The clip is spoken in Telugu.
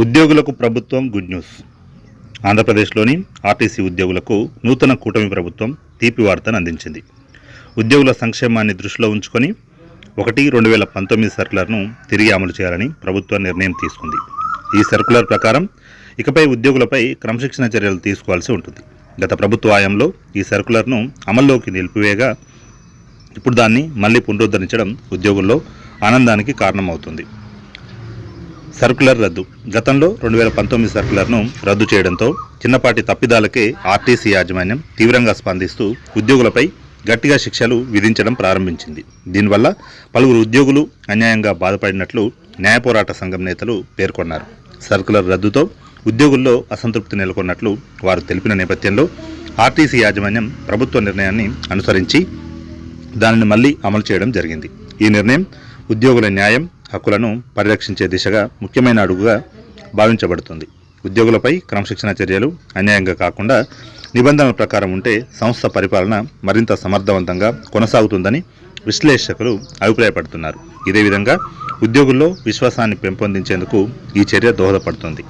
ఉద్యోగులకు ప్రభుత్వం గుడ్ న్యూస్. ఆంధ్రప్రదేశ్లోని ఆర్టీసీ ఉద్యోగులకు నూతన కూటమి ప్రభుత్వం తీపి వార్తను అందించింది. ఉద్యోగుల సంక్షేమాన్ని దృష్టిలో ఉంచుకొని ఒకటి రెండు వేల పంతొమ్మిది సర్కులర్ను తిరిగి అమలు చేయాలని ప్రభుత్వం నిర్ణయం తీసుకుంది. ఈ సర్కులర్ ప్రకారం ఇకపై ఉద్యోగులపై క్రమశిక్షణ చర్యలు తీసుకోవాల్సి ఉంటుంది. గత ప్రభుత్వ హయాంలో ఈ సర్కులర్ను అమల్లోకి నిలిపివేయగా ఇప్పుడు దాన్ని మళ్ళీ పునరుద్ధరించడం ఉద్యోగుల్లో ఆనందానికి కారణమవుతుంది. సర్కులర్ రద్దు. గతంలో రెండు వేల పంతొమ్మిది సర్కులర్ను రద్దు చేయడంతో చిన్నపాటి తప్పిదాలకే ఆర్టీసీ యాజమాన్యం తీవ్రంగా స్పందిస్తూ ఉద్యోగులపై గట్టిగా శిక్షలు విధించడం ప్రారంభించింది. దీనివల్ల పలువురు ఉద్యోగులు అన్యాయంగా బాధపడినట్లు న్యాయ పోరాట సంఘం నేతలు పేర్కొన్నారు. సర్కులర్ రద్దుతో ఉద్యోగుల్లో అసంతృప్తి నెలకొన్నట్లు వారు తెలిపిన నేపథ్యంలో ఆర్టీసీ యాజమాన్యం ప్రభుత్వ నిర్ణయాన్ని అనుసరించి దానిని మళ్ళీ అమలు చేయడం జరిగింది. ఈ నిర్ణయం ఉద్యోగుల న్యాయం హక్కులను పరిరక్షించే దిశగా ముఖ్యమైన అడుగుగా భావించబడుతుంది. ఉద్యోగులపై క్రమశిక్షణ చర్యలు అన్యాయంగా కాకుండా నిబంధనల ప్రకారం ఉంటే సంస్థ పరిపాలన మరింత సమర్థవంతంగా కొనసాగుతుందని విశ్లేషకులు అభిప్రాయపడుతున్నారు. ఇదే విధంగా ఉద్యోగుల్లో విశ్వాసాన్ని పెంపొందించేందుకు ఈ చర్య దోహదపడుతుంది.